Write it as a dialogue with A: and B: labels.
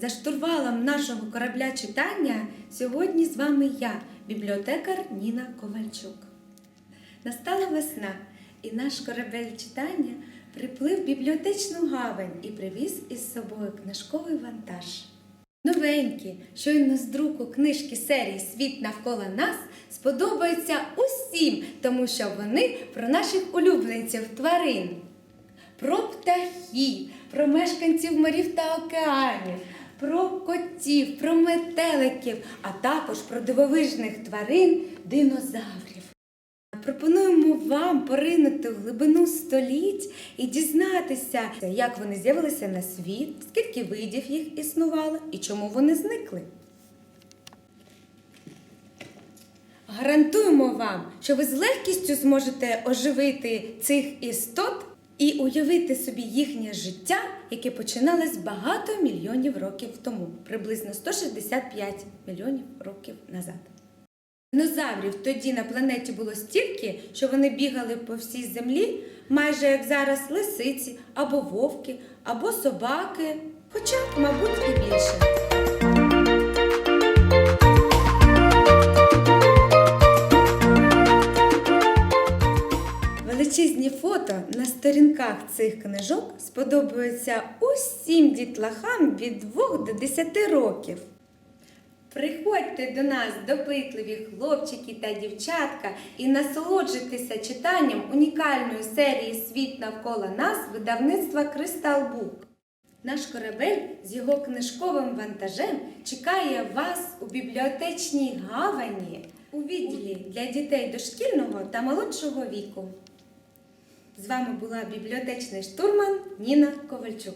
A: За штурвалом нашого корабля читання сьогодні з вами я, бібліотекар Ніна Ковальчук. Настала весна, і наш корабель читання приплив в бібліотечну гавань і привіз із собою книжковий вантаж. Новенькі, щойно з друку книжки серії Світ навколо нас сподобаються усім, тому що вони про наших улюбленців тварин, про птахів, про мешканців морів та океанів, про котів, про метеликів, а також про дивовижних тварин динозаврів. Пропонуємо вам поринути в глибину століть і дізнатися, як вони з'явилися на світ, скільки видів їх існувало і чому вони зникли. Гарантуємо вам, що ви з легкістю зможете оживити цих істот і уявити собі їхнє життя, яке починалось багато мільйонів років тому, приблизно 165 мільйонів років назад. Динозаврів тоді на планеті було стільки, що вони бігали по всій землі, майже як зараз лисиці, або вовки, або собаки, хоча, мабуть, і більше. Фото на сторінках цих книжок сподобаються усім дітлахам від 2 до 10 років. Приходьте до нас, допитливі хлопчики та дівчатка, і насолоджуйтеся читанням унікальної серії Світ навколо нас видавництва Кристал Бук. Наш корабель з його книжковим вантажем чекає вас у бібліотечній гавані у відділі для дітей дошкільного та молодшого віку. З вами була бібліотечний штурман Ніна Ковальчук.